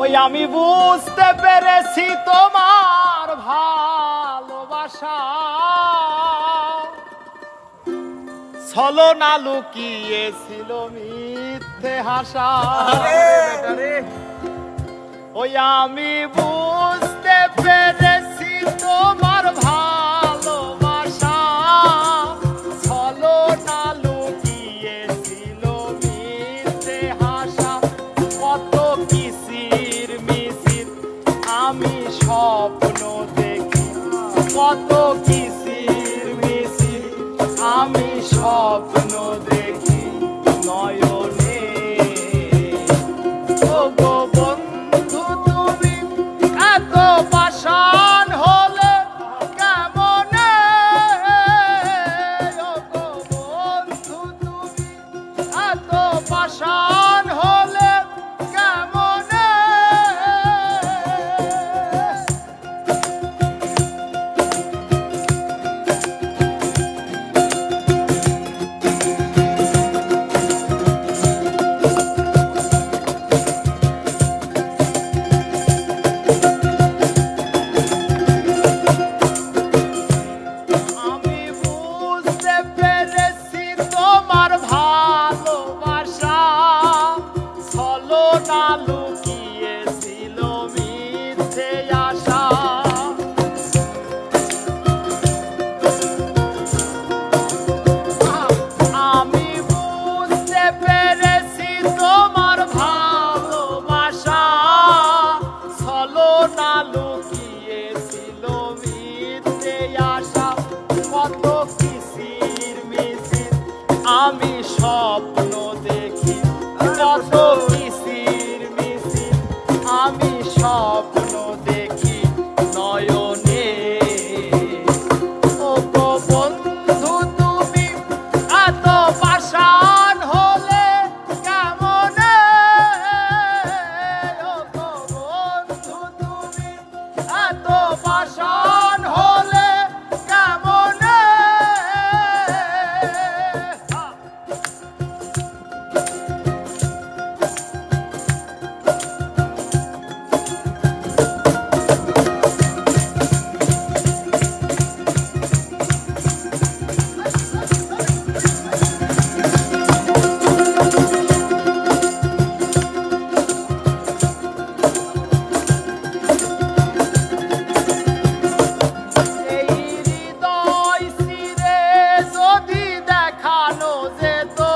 ওই আমি বুঝতে পেরেছি তোমার ভালোবাসা। ছলো না লুকিয়েছিল মিথ্যে হাসা। ওই আমি বুঝ স্বপ্ন দেখি কত কিসির মিসির আমি স্বপ্ন দেখি নয় আমি স্বপ্ন দেখি। কত কিছু থাকতে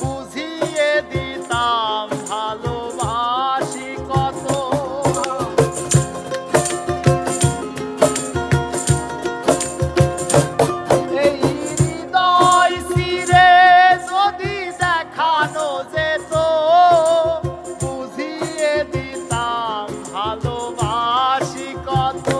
বুঝিয়ে দিতাম ভালোবাসি যদি দেখানো বুঝিয়ে দিতাম ভালোবাসি কত।